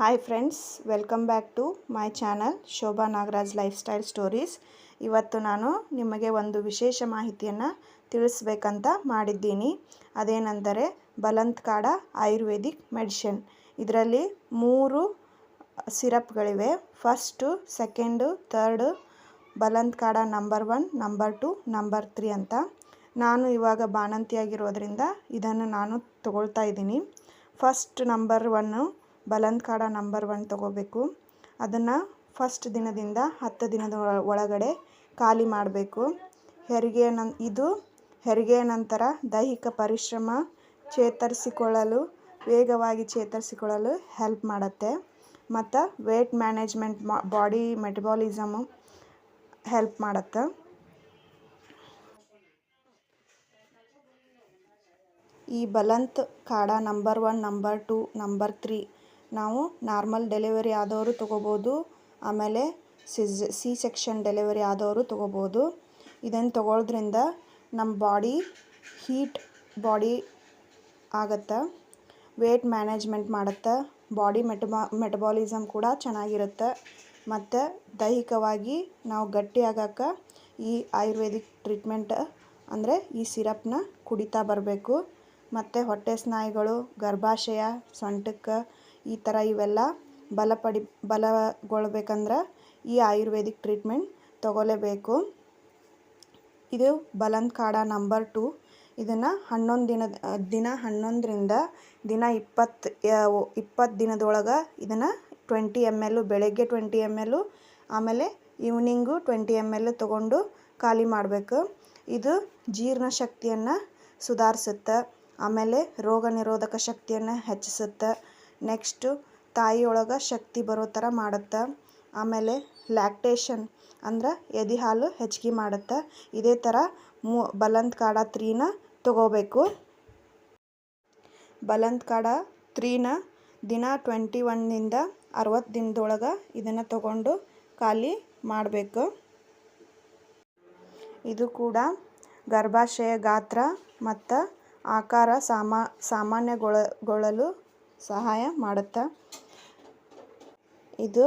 Hi friends welcome back to my channel Shobha Nagaraj lifestyle stories ಇವತ್ತು ನಾನು ನಿಮಗೆ ಒಂದು ವಿಶೇಷ ಮಾಹಿತಿಯನ್ನು ತಿಳಿಸ್ಬೇಕಂತ ಮಾಡಿದ್ದೀನಿ. ಅದೇನೆಂದರೆ ಬಲಂತ್ ಕಾಡ ಆಯುರ್ವೇದಿಕ್ ಮೆಡಿಷನ್. ಇದರಲ್ಲಿ ಮೂರು ಸಿರಪ್ಗಳಿವೆ. ಫಸ್ಟು ಸೆಕೆಂಡು ಥರ್ಡು ಬಲಂತ್ ಕಾಡ number one number two number three ಅಂತ. ನಾನು ಇವಾಗ ಬಾಣಂತಿಯಾಗಿರೋದ್ರಿಂದ ಇದನ್ನು ನಾನು ತಗೊಳ್ತಾ ಇದ್ದೀನಿ. ಫಸ್ಟ್ ನಂಬರ್ ಒನ್ನು ಬಲಂತ್ ಕಾಡ ನಂಬರ್ ಒನ್ ತೊಗೋಬೇಕು. ಅದನ್ನು ಫಸ್ಟ್ ದಿನದಿಂದ ಹತ್ತು ದಿನದ ಒಳಗಡೆ ಖಾಲಿ ಮಾಡಬೇಕು. ಹೆರಿಗೆಯ ಇದು ಹೆರಿಗೆಯ ನಂತರ ದೈಹಿಕ ಪರಿಶ್ರಮ ಚೇತರಿಸಿಕೊಳ್ಳಲು, ವೇಗವಾಗಿ ಚೇತರಿಸಿಕೊಳ್ಳಲು ಹೆಲ್ಪ್ ಮಾಡುತ್ತೆ. ಮತ್ತು ವೇಟ್ ಮ್ಯಾನೇಜ್ಮೆಂಟ್ ಮಾ ಬಾಡಿ ಮೆಟಬಾಲಿಸಮು ಹೆಲ್ಪ್ ಮಾಡುತ್ತೆ. ಈ ಬಲಂತ್ ಕಾಡ number one, number two, number three ನಾವು ನಾರ್ಮಲ್ ಡೆಲಿವರಿ ಆದವರು ತೊಗೋಬೋದು. ಆಮೇಲೆ ಸಿ ಸೆಕ್ಷನ್ ಡೆಲಿವರಿ ಆದವರು ತೊಗೋಬೋದು. ಇದನ್ನು ತೊಗೊಳೋದ್ರಿಂದ ನಮ್ಮ ಬಾಡಿ ಹೀಟ್ ಬಾಡಿ ಆಗತ್ತೆ, ವೇಟ್ ಮ್ಯಾನೇಜ್ಮೆಂಟ್ ಮಾಡುತ್ತೆ, ಬಾಡಿ ಮೆಟಬಾ ಮೆಟಬಾಲಿಸಮ್ ಕೂಡ ಚೆನ್ನಾಗಿರುತ್ತೆ, ಮತ್ತು ದೈಹಿಕವಾಗಿ ನಾವು ಗಟ್ಟಿ ಆಗಕ್ಕೆ ಈ ಆಯುರ್ವೇದಿಕ್ ಟ್ರೀಟ್ಮೆಂಟ್, ಅಂದರೆ ಈ ಸಿರಪ್ನ ಕುಡಿತಾ ಬರಬೇಕು. ಮತ್ತು ಹೊಟ್ಟೆ ಸ್ನಾಯುಗಳು, ಗರ್ಭಾಶಯ, ಸೊಂಟಕ್ಕೆ ಈ ಥರ ಇವೆಲ್ಲ ಬಲಪಡಿ ಬಲಗೊಳ್ಬೇಕಂದ್ರೆ ಈ ಆಯುರ್ವೇದಿಕ್ ಟ್ರೀಟ್ಮೆಂಟ್ ತಗೊಳ್ಳೇಬೇಕು ಇದು ಬಲಂದ್ ಕಾಡ ನಂಬರ್ ಟು. ಇದನ್ನು ಹನ್ನೊಂದು ದಿನದ, ದಿನ ಹನ್ನೊಂದರಿಂದ ದಿನ ಇಪ್ಪತ್ತು ಇಪ್ಪತ್ತು ದಿನದೊಳಗೆ ಇದನ್ನು ಟ್ವೆಂಟಿ ಎಂ ಎಲ್ಲು ಬೆಳಗ್ಗೆ ಟ್ವೆಂಟಿ ಎಂ ಎಲ್ಲು ಆಮೇಲೆ ಈವ್ನಿಂಗು ಟ್ವೆಂಟಿ ಎಂ ಎಲ್ ತೊಗೊಂಡು ಖಾಲಿ ಮಾಡಬೇಕು. ಇದು ಜೀರ್ಣಶಕ್ತಿಯನ್ನು ಸುಧಾರಿಸುತ್ತೆ, ಆಮೇಲೆ ರೋಗ ನಿರೋಧಕ ಶಕ್ತಿಯನ್ನು ಹೆಚ್ಚಿಸುತ್ತೆ ನೆಕ್ಸ್ಟು ತಾಯಿಯೊಳಗೆ ಶಕ್ತಿ ಬರೋ ಥರ ಮಾಡುತ್ತೆ. ಆಮೇಲೆ ಲ್ಯಾಕ್ಟೇಷನ್ ಅಂದ್ರೆ ಎದೆ ಹಾಲು ಹೆಚ್ಚಿಗೆ ಮಾಡುತ್ತೆ. ಇದೇ ಥರ ಮೂ, ಬಲಂತ್ ಕಾಡ ತ್ರೀನ ತೊಗೋಬೇಕು. ಬಲಂತ್ ಕಾಡ ತ್ರೀನ ದಿನ ಟ್ವೆಂಟಿ ಒನ್ನಿಂದ ಅರವತ್ತು ದಿನದೊಳಗೆ ಇದನ್ನು ತಗೊಂಡು ಖಾಲಿ ಮಾಡಬೇಕು. ಇದು ಕೂಡ ಗರ್ಭಾಶಯ ಗಾತ್ರ ಮತ್ತು ಆಕಾರ ಸಾಮಾ ಸಾಮಾನ್ಯಗೊಳ್ಳಲು ಸಹಾಯ ಮಾಡುತ್ತಾ. ಇದು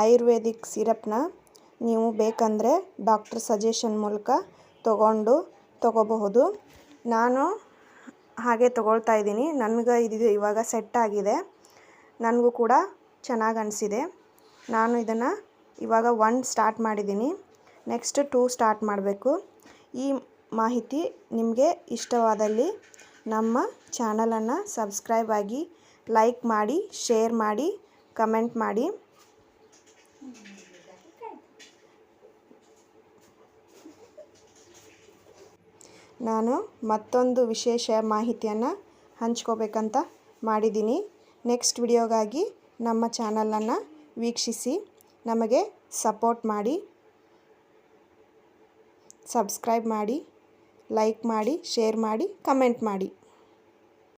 ಆಯುರ್ವೇದಿಕ್ ಸಿರಪ್ನ ನೀವು ಬೇಕಂದರೆ ಡಾಕ್ಟ್ರ್ ಸಜೆಷನ್ ಮೂಲಕ ತಗೊಂಡು ತಗೋಬಹುದು. ನಾನು ಹಾಗೆ ತಗೊಳ್ತಾ ಇದ್ದೀನಿ. ನನಗೆ ಇದು ಇವಾಗ ಸೆಟ್ ಆಗಿದೆ. ನನಗೂ ಕೂಡ ಚೆನ್ನಾಗಿ ಅನಿಸಿದೆ. ನಾನು ಇದನ್ನು ಇವಾಗ ಒನ್ ಸ್ಟಾರ್ಟ್ ಮಾಡಿದ್ದೀನಿ. ನೆಕ್ಸ್ಟ್ ಟೂ ಸ್ಟಾರ್ಟ್ ಮಾಡಬೇಕು. ಈ ಮಾಹಿತಿ ನಿಮಗೆ ಇಷ್ಟವಾದಲ್ಲಿ ನಮ್ಮ ಚಾನಲನ್ನು ಸಬ್ಸ್ಕ್ರೈಬ್ ಆಗಿ ಲೈಕ್ ಮಾಡಿ ಶೇರ್ ಮಾಡಿ ಕಮೆಂಟ್ ಮಾಡಿ. ನಾನು ಮತ್ತೊಂದು ವಿಶೇಷ ಮಾಹಿತಿಯನ್ನು ಹಂಚ್ಕೋಬೇಕಂತ ಮಾಡಿದ್ದೀನಿ. ನೆಕ್ಸ್ಟ್ ವಿಡಿಯೋಗಾಗಿ ನಮ್ಮ ಚಾನಲನ್ನು ವೀಕ್ಷಿಸಿ, ನಮಗೆ ಸಪೋರ್ಟ್ ಮಾಡಿ ಸಬ್ಸ್ಕ್ರೈಬ್ ಮಾಡಿ ಲೈಕ್ ಮಾಡಿ ಶೇರ್ ಮಾಡಿ ಕಮೆಂಟ್ ಮಾಡಿ.